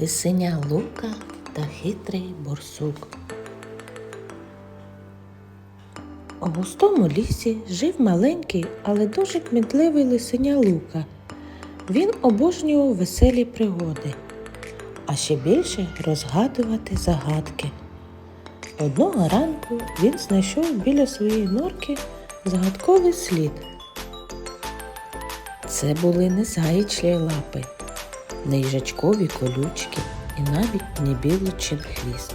Лисеня лука та хитрий борсук. У густому лісі жив маленький, але дуже кмітливий лисеня лука. Він обожнював веселі пригоди, а ще більше розгадувати загадки. Одного ранку він знайшов біля своєї норки загадковий слід. Це були не заячі лапи, не їжачкові колючки і навіть не білочин хвіст.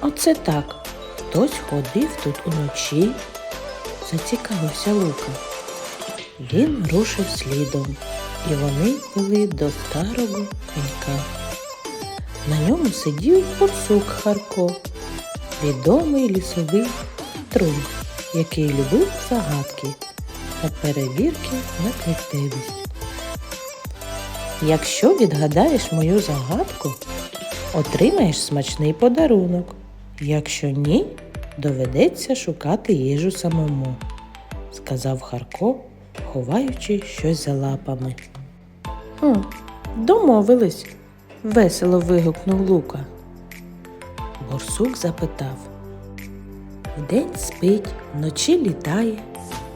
Оце так. Хтось ходив тут уночі, зацікавився Лука. Він рушив слідом, і вони вели до старого пенька. На ньому сидів борсук Харко, відомий лісовий трун, який любив загадки та перевірки на кмітливість. Якщо відгадаєш мою загадку, отримаєш смачний подарунок. Якщо ні, доведеться шукати їжу самому, сказав Харко, ховаючи щось за лапами. Хм, домовились, весело вигукнув Лука. Борсук запитав. Вдень спить, вночі літає,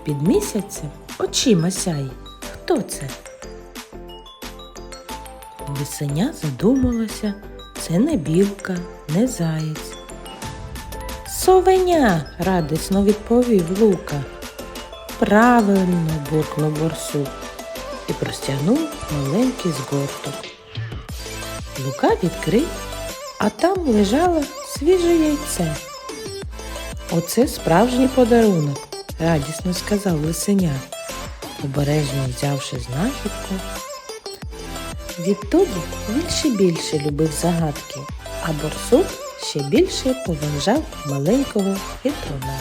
під місяцем очима сяє. Хто це? Лисеня задумалася, це не білка, не заєць. Совеня, радісно відповів Лука. Правильно буркнув борсук і простягнув маленький згорток. Лука відкрив, а там лежало свіже яйце. Оце справжній подарунок, радісно сказав лисеня, обережно взявши знахідку. Відтоді він ще більше любив загадки, а борсук ще більше поважав маленького хитруна.